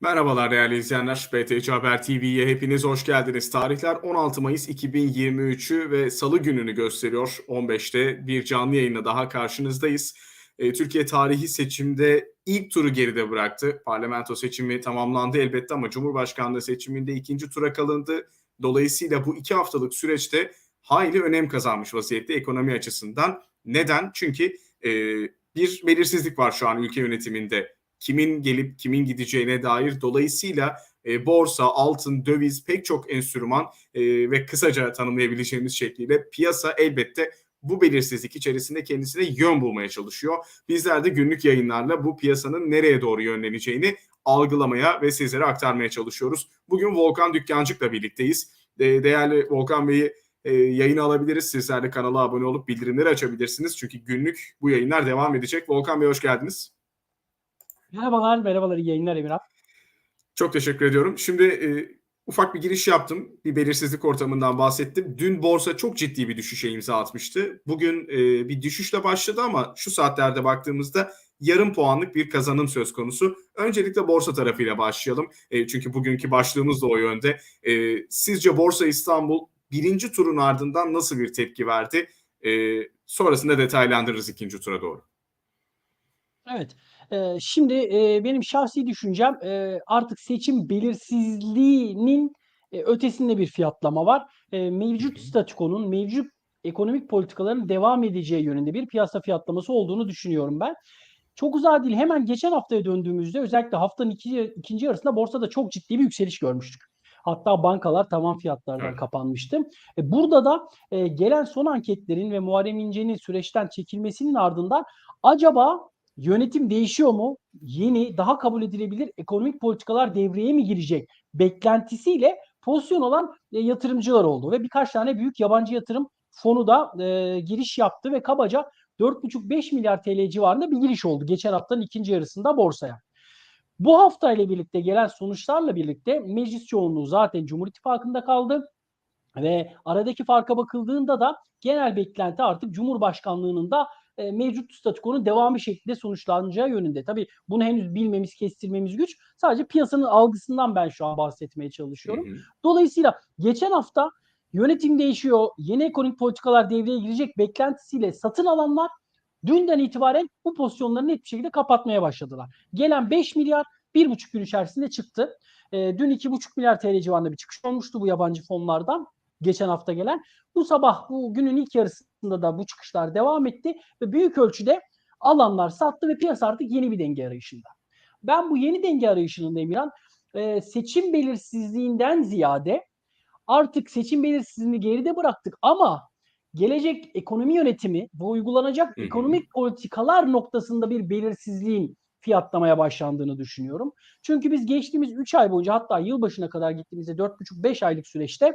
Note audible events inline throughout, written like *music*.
Merhabalar değerli izleyenler. BTC Haber TV'ye hepiniz hoş geldiniz. Tarihler 16 Mayıs 2023'ü ve Salı gününü gösteriyor. 15'te bir canlı yayınla daha karşınızdayız. E, Türkiye tarihi seçimde ilk turu geride bıraktı. Parlamento seçimi tamamlandı elbette ama Cumhurbaşkanlığı seçiminde ikinci tura kalındı. Dolayısıyla bu iki haftalık süreçte hayli önem kazanmış vaziyette ekonomi açısından. Neden? Çünkü e, bir belirsizlik var şu an ülke yönetiminde kimin gelip kimin gideceğine dair dolayısıyla e, borsa, altın, döviz pek çok enstrüman e, ve kısaca tanımlayabileceğimiz şekliyle piyasa elbette bu belirsizlik içerisinde kendisine yön bulmaya çalışıyor. Bizler de günlük yayınlarla bu piyasanın nereye doğru yönleneceğini algılamaya ve sizlere aktarmaya çalışıyoruz. Bugün Volkan Dükkancık'la birlikteyiz. E, değerli Volkan Bey'i e, yayını alabiliriz. Sizler de kanala abone olup bildirimleri açabilirsiniz. Çünkü günlük bu yayınlar devam edecek. Volkan Bey hoş geldiniz. Merhabalar, merhabalar, iyi yayınlar Emirhan. Çok teşekkür ediyorum. Şimdi e, ufak bir giriş yaptım. Bir belirsizlik ortamından bahsettim. Dün borsa çok ciddi bir düşüşe imza atmıştı. Bugün e, bir düşüşle başladı ama şu saatlerde baktığımızda yarım puanlık bir kazanım söz konusu. Öncelikle borsa tarafıyla başlayalım. E, çünkü bugünkü başlığımız da o yönde. E, sizce Borsa İstanbul birinci turun ardından nasıl bir tepki verdi? E, sonrasında detaylandırırız ikinci tura doğru. Evet. Şimdi, eee, benim şahsi düşüncem, eee, artık seçim belirsizliğinin, eee, ötesinde bir fiyatlama var. Eee, mevcut statükonun, mevcut ekonomik politikaların devam edeceği yönünde bir piyasa fiyatlaması olduğunu düşünüyorum ben. Çok uzağa değil, hemen geçen haftaya döndüğümüzde özellikle haftanın iki, ikinci yarısında borsada çok ciddi bir yükseliş görmüştük. Hatta bankalar tavan fiyatlardan Evet. kapanmıştı. E, burada da e, gelen son anketlerin ve Muharrem İnce'nin süreçten çekilmesinin ardından acaba Yönetim değişiyor mu? Yeni, daha kabul edilebilir ekonomik politikalar devreye mi girecek? Beklentisiyle pozisyon olan e, yatırımcılar oldu ve birkaç tane büyük yabancı yatırım fonu da e, giriş yaptı ve kabaca 4,5-5 milyar TL civarında bir giriş oldu geçen haftanın ikinci yarısında borsaya. Bu hafta ile birlikte gelen sonuçlarla birlikte meclis çoğunluğu zaten Cumhur İttifakı'nda kaldı. Ve aradaki farka bakıldığında da genel beklenti artık Cumhurbaşkanlığının da e, mevcut statükonun devamı şeklinde sonuçlanacağı yönünde. Tabii bunu henüz bilmemiz, kestirmemiz güç. Sadece piyasanın algısından ben şu an bahsetmeye çalışıyorum. Hı hı. Dolayısıyla geçen hafta yönetim değişiyor, yeni ekonomik politikalar devreye girecek beklentisiyle satın alanlar dünden itibaren bu pozisyonları net bir şekilde kapatmaya başladılar. Gelen 5 milyar bir buçuk gün içerisinde çıktı. E, dün 2,5 milyar TL civarında bir çıkış olmuştu bu yabancı fonlardan geçen hafta gelen. Bu sabah bu günün ilk yarısında da bu çıkışlar devam etti ve büyük ölçüde alanlar sattı ve piyasa artık yeni bir denge arayışında. Ben bu yeni denge arayışının Emirhan e, seçim belirsizliğinden ziyade artık seçim belirsizliğini geride bıraktık ama gelecek ekonomi yönetimi ve uygulanacak ekonomik politikalar noktasında bir belirsizliğin fiyatlamaya başlandığını düşünüyorum. Çünkü biz geçtiğimiz 3 ay boyunca hatta yılbaşına kadar gittiğimizde 4,5-5 aylık süreçte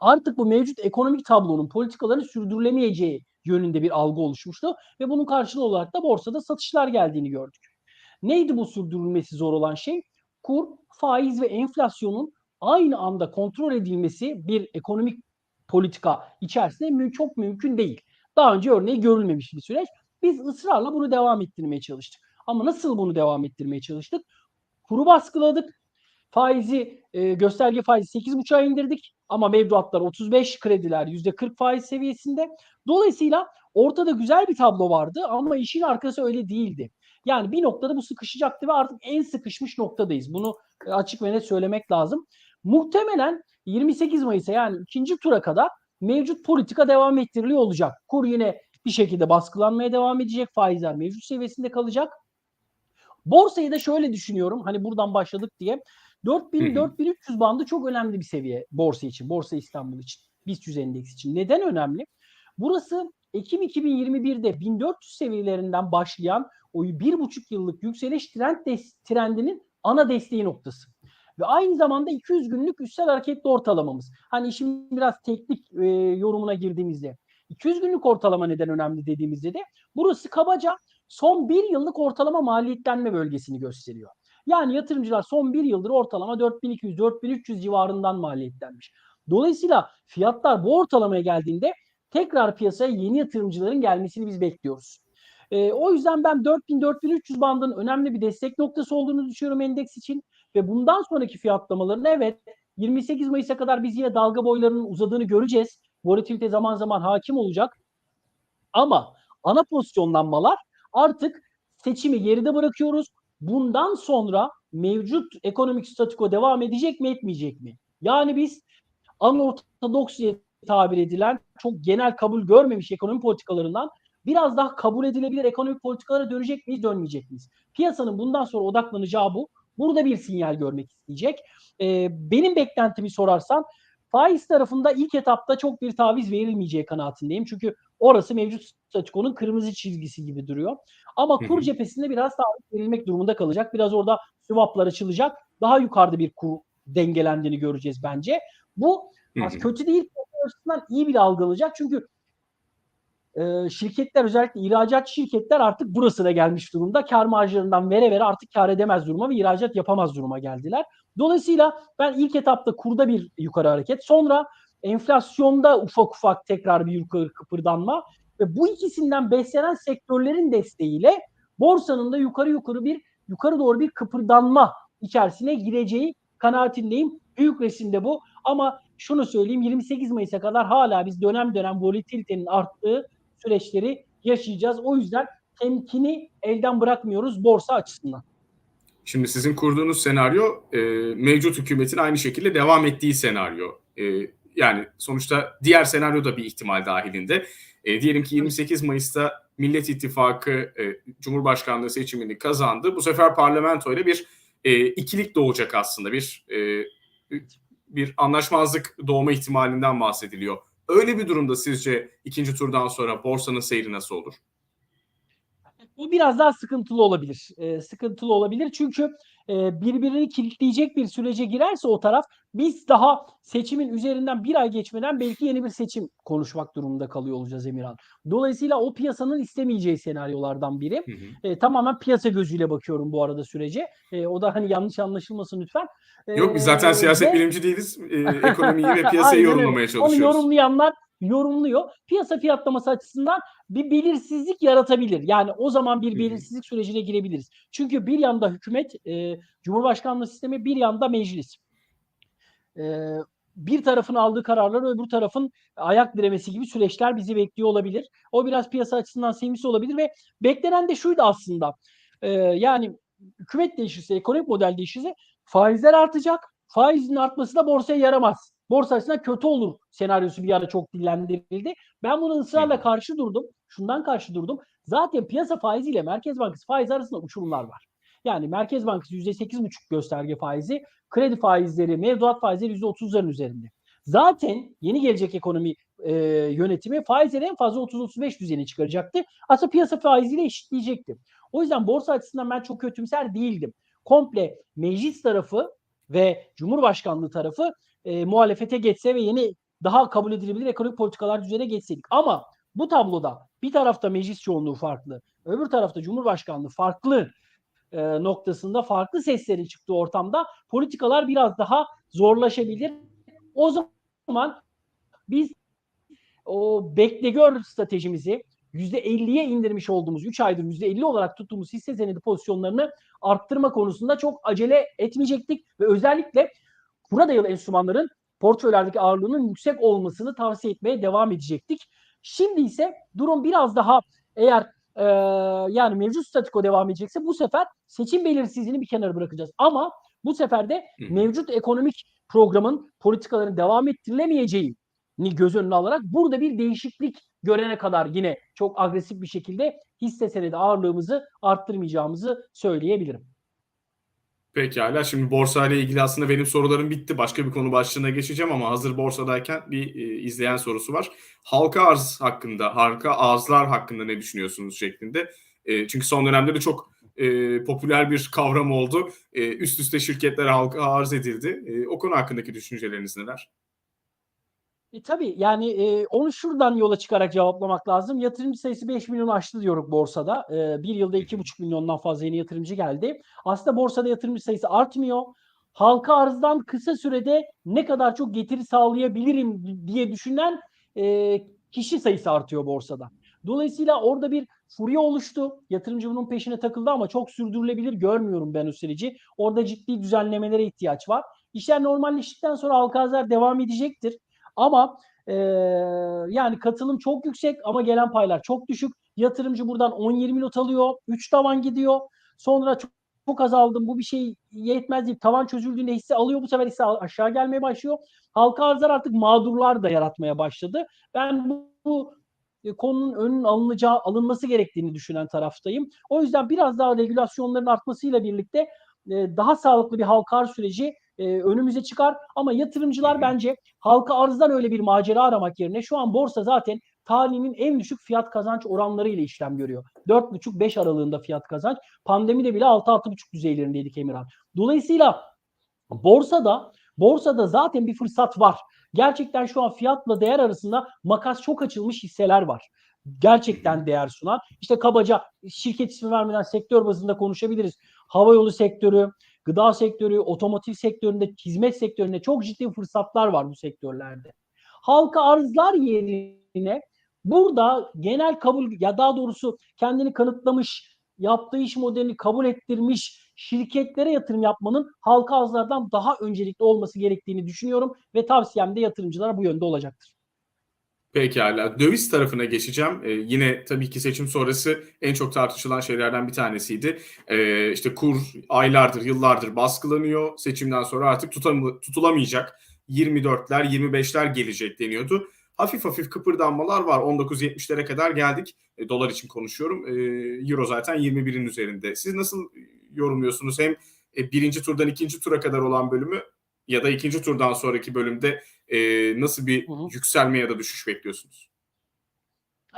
artık bu mevcut ekonomik tablonun politikaların sürdürülemeyeceği yönünde bir algı oluşmuştu ve bunun karşılığı olarak da borsada satışlar geldiğini gördük. Neydi bu sürdürülmesi zor olan şey? Kur, faiz ve enflasyonun aynı anda kontrol edilmesi bir ekonomik politika içerisinde mü- çok mümkün değil. Daha önce örneği görülmemiş bir süreç. Biz ısrarla bunu devam ettirmeye çalıştık. Ama nasıl bunu devam ettirmeye çalıştık? Kuru baskıladık. Faizi e, gösterge faizi 8,5'a indirdik ama mevduatlar 35, krediler %40 faiz seviyesinde. Dolayısıyla ortada güzel bir tablo vardı ama işin arkası öyle değildi. Yani bir noktada bu sıkışacaktı ve artık en sıkışmış noktadayız. Bunu e, açık ve net söylemek lazım. Muhtemelen 28 Mayıs'a yani ikinci tura kadar mevcut politika devam ettiriliyor olacak. Kur yine bir şekilde baskılanmaya devam edecek. Faizler mevcut seviyesinde kalacak. Borsayı da şöyle düşünüyorum. Hani buradan başladık diye. 4000-4300 bandı çok önemli bir seviye borsa için. Borsa İstanbul için. BIST 100 endeks için. Neden önemli? Burası Ekim 2021'de 1400 seviyelerinden başlayan o bir buçuk yıllık yükseliş trend des- trendinin ana desteği noktası. Ve aynı zamanda 200 günlük üstel hareketli ortalamamız. Hani işin biraz teknik e, yorumuna girdiğimizde 200 günlük ortalama neden önemli dediğimizde de burası kabaca son bir yıllık ortalama maliyetlenme bölgesini gösteriyor. Yani yatırımcılar son bir yıldır ortalama 4200-4300 civarından maliyetlenmiş. Dolayısıyla fiyatlar bu ortalamaya geldiğinde tekrar piyasaya yeni yatırımcıların gelmesini biz bekliyoruz. E, o yüzden ben 4000-4300 bandının önemli bir destek noktası olduğunu düşünüyorum endeks için ve bundan sonraki fiyatlamaların evet 28 Mayıs'a kadar biz yine dalga boylarının uzadığını göreceğiz. Volatilite zaman zaman hakim olacak. Ama ana pozisyonlanmalar artık seçimi geride bırakıyoruz. Bundan sonra mevcut ekonomik statiko devam edecek mi etmeyecek mi? Yani biz anortodoks tabir edilen çok genel kabul görmemiş ekonomi politikalarından biraz daha kabul edilebilir ekonomik politikalara dönecek miyiz dönmeyecek miyiz? Piyasanın bundan sonra odaklanacağı bu. Burada bir sinyal görmek isteyecek. Ee, benim beklentimi sorarsan faiz tarafında ilk etapta çok bir taviz verilmeyeceği kanaatindeyim. Çünkü orası mevcut statikonun kırmızı çizgisi gibi duruyor. Ama kur cephesinde biraz taviz verilmek durumunda kalacak. Biraz orada swaplar açılacak. Daha yukarıda bir kur dengelendiğini göreceğiz bence. Bu az kötü değil açısından iyi bile algılanacak. Çünkü e, şirketler özellikle ihracat şirketler artık burasına gelmiş durumda. Kar marjlarından vere vere artık kar edemez duruma ve ihracat yapamaz duruma geldiler. Dolayısıyla ben ilk etapta kurda bir yukarı hareket sonra enflasyonda ufak ufak tekrar bir yukarı kıpırdanma ve bu ikisinden beslenen sektörlerin desteğiyle borsanın da yukarı yukarı bir yukarı doğru bir kıpırdanma içerisine gireceği kanaatindeyim. Büyük resimde bu ama şunu söyleyeyim 28 Mayıs'a kadar hala biz dönem dönem volatilitenin arttığı süreçleri yaşayacağız. O yüzden temkini elden bırakmıyoruz borsa açısından. Şimdi sizin kurduğunuz senaryo e, mevcut hükümetin aynı şekilde devam ettiği senaryo. E, yani sonuçta diğer senaryo da bir ihtimal dahilinde. E, diyelim ki 28 Mayıs'ta Millet İttifakı e, Cumhurbaşkanlığı seçimini kazandı. Bu sefer parlamento ile bir e, ikilik doğacak aslında. Bir e, bir anlaşmazlık doğma ihtimalinden bahsediliyor. Öyle bir durumda sizce ikinci turdan sonra borsanın seyri nasıl olur? Bu biraz daha sıkıntılı olabilir. E, sıkıntılı olabilir çünkü e, birbirini kilitleyecek bir sürece girerse o taraf biz daha seçimin üzerinden bir ay geçmeden belki yeni bir seçim konuşmak durumunda kalıyor olacağız Emirhan. Dolayısıyla o piyasanın istemeyeceği senaryolardan biri. Hı hı. E, tamamen piyasa gözüyle bakıyorum bu arada sürece. E, o da hani yanlış anlaşılmasın lütfen. E, Yok biz zaten siyaset ve... bilimci değiliz. E, ekonomiyi ve *laughs* piyasayı yorumlamaya çalışıyoruz. Onu yorumlayanlar yorumluyor. Piyasa fiyatlaması açısından bir belirsizlik yaratabilir. Yani o zaman bir belirsizlik sürecine girebiliriz. Çünkü bir yanda hükümet, e, Cumhurbaşkanlığı sistemi, bir yanda meclis. E, bir tarafın aldığı kararlar öbür tarafın ayak diremesi gibi süreçler bizi bekliyor olabilir. O biraz piyasa açısından sevimsiz olabilir ve beklenen de şuydu aslında. E, yani hükümet değişirse, ekonomik model değişirse faizler artacak. Faizin artması da borsaya yaramaz borsa açısından kötü olur senaryosu bir ara çok dillendirildi. Ben bunu ısrarla karşı durdum. Şundan karşı durdum. Zaten piyasa faiziyle Merkez Bankası faiz arasında uçurumlar var. Yani Merkez Bankası %8,5 gösterge faizi, kredi faizleri, mevduat faizleri %30'ların üzerinde. Zaten yeni gelecek ekonomi e, yönetimi faizleri en fazla 30-35 düzeyine çıkaracaktı. Aslında piyasa faiziyle eşitleyecekti. O yüzden borsa açısından ben çok kötümser değildim. Komple meclis tarafı ve Cumhurbaşkanlığı tarafı e, muhalefete geçse ve yeni daha kabul edilebilir ekonomik politikalar düzene geçseydik. Ama bu tabloda bir tarafta meclis çoğunluğu farklı, öbür tarafta Cumhurbaşkanlığı farklı e, noktasında farklı seslerin çıktığı ortamda politikalar biraz daha zorlaşabilir. O zaman biz o bekle gör stratejimizi %50'ye indirmiş olduğumuz 3 aydır %50 olarak tuttuğumuz hisse senedi pozisyonlarını arttırma konusunda çok acele etmeyecektik ve özellikle kura dayalı enstrümanların portföylerdeki ağırlığının yüksek olmasını tavsiye etmeye devam edecektik. Şimdi ise durum biraz daha eğer e, yani mevcut statiko devam edecekse bu sefer seçim belirsizliğini bir kenara bırakacağız. Ama bu sefer de mevcut ekonomik programın politikaların devam ettirilemeyeceği ni göz önüne alarak burada bir değişiklik görene kadar yine çok agresif bir şekilde hisse senedi ağırlığımızı arttırmayacağımızı söyleyebilirim. Pekala. Şimdi borsa ile ilgili aslında benim sorularım bitti. Başka bir konu başlığına geçeceğim ama hazır borsadayken bir e, izleyen sorusu var. Halka arz hakkında, halka arzlar hakkında ne düşünüyorsunuz şeklinde. E, çünkü son dönemde de çok e, popüler bir kavram oldu. E, üst üste şirketler halka arz edildi. E, o konu hakkındaki düşünceleriniz neler? E, tabii yani e, onu şuradan yola çıkarak cevaplamak lazım. Yatırımcı sayısı 5 milyon aştı diyoruz borsada. E, bir yılda 2,5 milyondan fazla yeni yatırımcı geldi. Aslında borsada yatırımcı sayısı artmıyor. Halka arzdan kısa sürede ne kadar çok getiri sağlayabilirim diye düşünen e, kişi sayısı artıyor borsada. Dolayısıyla orada bir furya oluştu. Yatırımcı bunun peşine takıldı ama çok sürdürülebilir görmüyorum ben o süreci. Orada ciddi düzenlemelere ihtiyaç var. İşler normalleştikten sonra halka arzlar devam edecektir. Ama e, yani katılım çok yüksek ama gelen paylar çok düşük. Yatırımcı buradan 10-20 not alıyor. 3 tavan gidiyor. Sonra çok, çok azaldım bu bir şey yetmez deyip tavan çözüldüğünde hisse alıyor. Bu sefer hisse aşağı gelmeye başlıyor. Halka arzlar artık mağdurlar da yaratmaya başladı. Ben bu, bu e, konunun önünün alınacağı, alınması gerektiğini düşünen taraftayım. O yüzden biraz daha regülasyonların artmasıyla birlikte e, daha sağlıklı bir halka arz süreci e, önümüze çıkar. Ama yatırımcılar bence halka arzdan öyle bir macera aramak yerine şu an borsa zaten tarihinin en düşük fiyat kazanç oranları ile işlem görüyor. 4,5-5 aralığında fiyat kazanç. Pandemide bile 6-6,5 düzeylerindeydik Emirhan. Dolayısıyla borsada borsada zaten bir fırsat var. Gerçekten şu an fiyatla değer arasında makas çok açılmış hisseler var. Gerçekten değer sunan. İşte kabaca şirket ismi vermeden sektör bazında konuşabiliriz. Havayolu sektörü, gıda sektörü, otomotiv sektöründe, hizmet sektöründe çok ciddi fırsatlar var bu sektörlerde. Halka arzlar yerine burada genel kabul ya daha doğrusu kendini kanıtlamış, yaptığı iş modelini kabul ettirmiş şirketlere yatırım yapmanın halka arzlardan daha öncelikli olması gerektiğini düşünüyorum ve tavsiyem de yatırımcılara bu yönde olacaktır. Pekala. Döviz tarafına geçeceğim. Ee, yine tabii ki seçim sonrası en çok tartışılan şeylerden bir tanesiydi. Ee, işte kur aylardır, yıllardır baskılanıyor. Seçimden sonra artık tutam- tutulamayacak. 24'ler, 25'ler gelecek deniyordu. Hafif hafif kıpırdanmalar var. 19.70'lere kadar geldik. E, dolar için konuşuyorum. E, Euro zaten 21'in üzerinde. Siz nasıl yorumluyorsunuz? Hem e, birinci turdan ikinci tura kadar olan bölümü ya da ikinci turdan sonraki bölümde e, nasıl bir Hı hı. yükselme ya da düşüş bekliyorsunuz?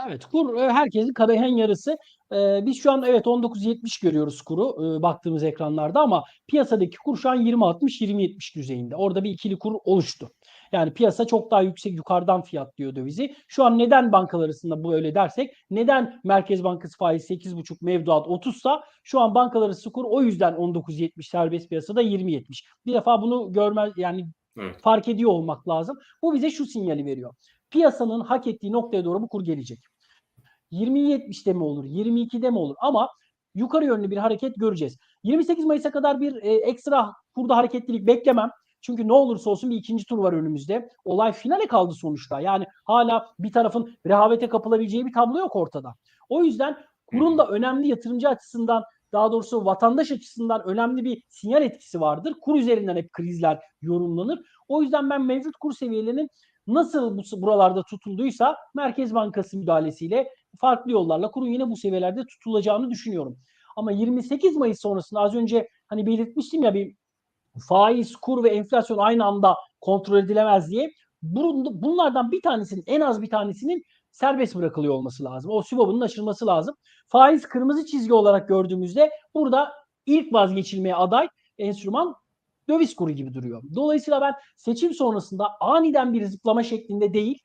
Evet kur herkesin kadehen yarısı. Ee, biz şu an evet 19.70 görüyoruz kuru e, baktığımız ekranlarda ama piyasadaki kur şu an 20.60-20.70 düzeyinde. Orada bir ikili kur oluştu. Yani piyasa çok daha yüksek yukarıdan fiyatlıyor dövizi. Şu an neden bankalar arasında bu öyle dersek neden Merkez Bankası faiz 8.5 mevduat 30 sa şu an bankalar arası kur o yüzden 19.70 serbest piyasada 20.70. Bir defa bunu görmez yani Evet. fark ediyor olmak lazım. Bu bize şu sinyali veriyor. Piyasanın hak ettiği noktaya doğru bu kur gelecek. 20.70'de mi olur, 22'de mi olur ama yukarı yönlü bir hareket göreceğiz. 28 Mayıs'a kadar bir e, ekstra kurda hareketlilik beklemem. Çünkü ne olursa olsun bir ikinci tur var önümüzde. Olay finale kaldı sonuçta. Yani hala bir tarafın rehavete kapılabileceği bir tablo yok ortada. O yüzden kurun da önemli yatırımcı açısından daha doğrusu vatandaş açısından önemli bir sinyal etkisi vardır. Kur üzerinden hep krizler yorumlanır. O yüzden ben mevcut kur seviyelerinin nasıl bu, buralarda tutulduysa Merkez Bankası müdahalesiyle farklı yollarla kurun yine bu seviyelerde tutulacağını düşünüyorum. Ama 28 Mayıs sonrasında az önce hani belirtmiştim ya bir faiz, kur ve enflasyon aynı anda kontrol edilemez diye. Bun- Bunlardan bir tanesinin en az bir tanesinin serbest bırakılıyor olması lazım. O sübabının açılması lazım. Faiz kırmızı çizgi olarak gördüğümüzde burada ilk vazgeçilmeye aday enstrüman döviz kuru gibi duruyor. Dolayısıyla ben seçim sonrasında aniden bir zıplama şeklinde değil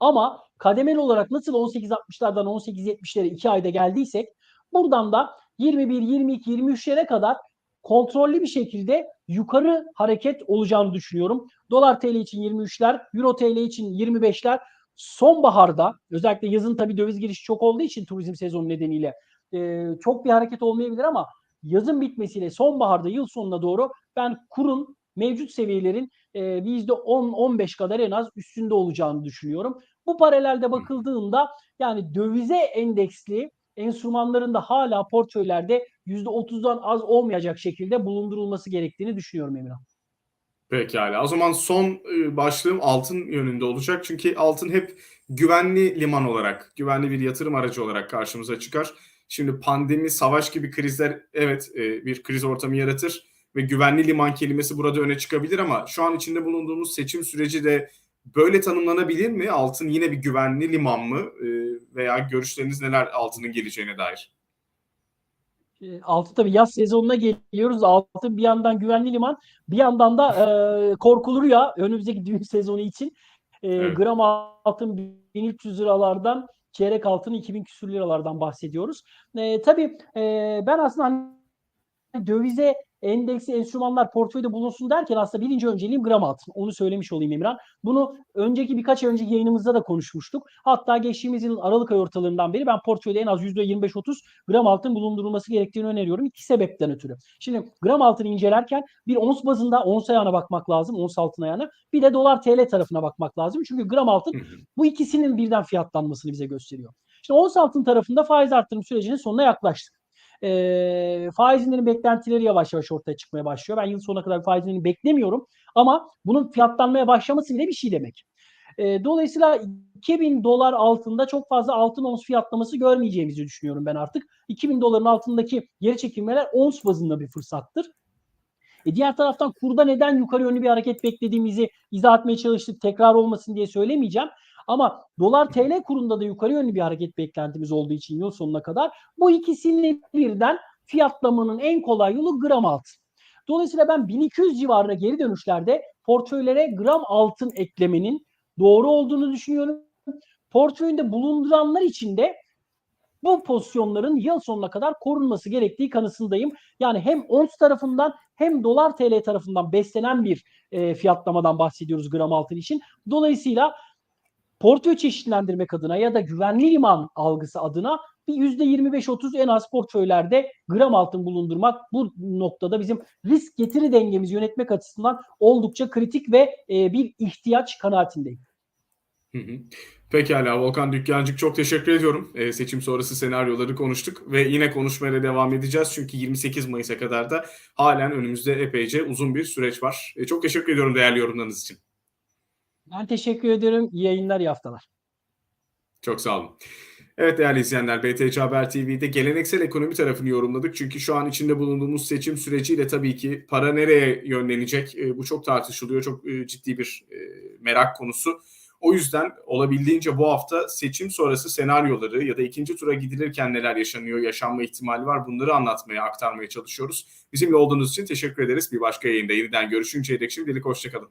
ama kademeli olarak nasıl 18.60'lardan 18.70'lere 2 ayda geldiysek buradan da 21, 22, 23'lere kadar kontrollü bir şekilde yukarı hareket olacağını düşünüyorum. Dolar TL için 23'ler, Euro TL için 25'ler sonbaharda özellikle yazın tabii döviz girişi çok olduğu için turizm sezonu nedeniyle e, çok bir hareket olmayabilir ama yazın bitmesiyle sonbaharda yıl sonuna doğru ben kurun mevcut seviyelerin e, %10-15 kadar en az üstünde olacağını düşünüyorum. Bu paralelde bakıldığında yani dövize endeksli enstrümanların da hala portföylerde %30'dan az olmayacak şekilde bulundurulması gerektiğini düşünüyorum Emirhan. Pekala. O zaman son e, başlığım altın yönünde olacak. Çünkü altın hep güvenli liman olarak, güvenli bir yatırım aracı olarak karşımıza çıkar. Şimdi pandemi, savaş gibi krizler evet e, bir kriz ortamı yaratır ve güvenli liman kelimesi burada öne çıkabilir ama şu an içinde bulunduğumuz seçim süreci de böyle tanımlanabilir mi? Altın yine bir güvenli liman mı? E, veya görüşleriniz neler altının geleceğine dair? E, Altı tabii yaz sezonuna geliyoruz. Altı bir yandan güvenli liman, bir yandan da e, korkulu rüya önümüzdeki düğün sezonu için. E, Evet. Gram altın 1300 liralardan, çeyrek altın 2000 küsür liralardan bahsediyoruz. E, tabii e, ben aslında hani dövize endeksi enstrümanlar portföyde bulunsun derken aslında birinci önceliğim gram altın. Onu söylemiş olayım Emirhan. Bunu önceki birkaç ay önceki yayınımızda da konuşmuştuk. Hatta geçtiğimiz yılın Aralık ay ortalarından beri ben portföyde en az %25-30 gram altın bulundurulması gerektiğini öneriyorum. İki sebepten ötürü. Şimdi gram altını incelerken bir ons bazında ons ayağına bakmak lazım. Ons altın ayağına. Bir de dolar TL tarafına bakmak lazım. Çünkü gram altın bu ikisinin birden fiyatlanmasını bize gösteriyor. Şimdi ons altın tarafında faiz arttırım sürecinin sonuna yaklaştık. E, faiz indirim beklentileri yavaş yavaş ortaya çıkmaya başlıyor. Ben yıl sonuna kadar faiz indirimi beklemiyorum ama bunun fiyatlanmaya başlaması bile bir şey demek. E, dolayısıyla 2000 dolar altında çok fazla altın ons fiyatlaması görmeyeceğimizi düşünüyorum ben artık. 2000 doların altındaki geri çekilmeler ons bazında bir fırsattır. E diğer taraftan kurda neden yukarı yönlü bir hareket beklediğimizi izah etmeye çalıştık. Tekrar olmasın diye söylemeyeceğim. Ama dolar TL kurunda da yukarı yönlü bir hareket beklentimiz olduğu için yıl sonuna kadar bu ikisini birden fiyatlamanın en kolay yolu gram altın. Dolayısıyla ben 1200 civarına geri dönüşlerde portföylere gram altın eklemenin doğru olduğunu düşünüyorum. Portföyünde bulunduranlar için de bu pozisyonların yıl sonuna kadar korunması gerektiği kanısındayım. Yani hem ons tarafından hem dolar TL tarafından beslenen bir e, fiyatlamadan bahsediyoruz gram altın için. Dolayısıyla portföy çeşitlendirmek adına ya da güvenli liman algısı adına bir %25-30 en az portföylerde gram altın bulundurmak bu noktada bizim risk getiri dengemizi yönetmek açısından oldukça kritik ve e, bir ihtiyaç kanaatindeyim. Hı hı. Pekala Volkan Dükkancık çok teşekkür ediyorum. Ee, seçim sonrası senaryoları konuştuk ve yine konuşmaya devam edeceğiz. Çünkü 28 Mayıs'a kadar da halen önümüzde epeyce uzun bir süreç var. Ee, çok teşekkür ediyorum değerli yorumlarınız için. Ben teşekkür ederim. İyi yayınlar, iyi haftalar. Çok sağ olun. Evet değerli izleyenler BTC Haber TV'de geleneksel ekonomi tarafını yorumladık. Çünkü şu an içinde bulunduğumuz seçim süreciyle tabii ki para nereye yönlenecek e, bu çok tartışılıyor. Çok e, ciddi bir e, merak konusu. O yüzden olabildiğince bu hafta seçim sonrası senaryoları ya da ikinci tura gidilirken neler yaşanıyor, yaşanma ihtimali var bunları anlatmaya, aktarmaya çalışıyoruz. Bizimle olduğunuz için teşekkür ederiz. Bir başka yayında yeniden görüşünceye dek şimdilik hoşçakalın.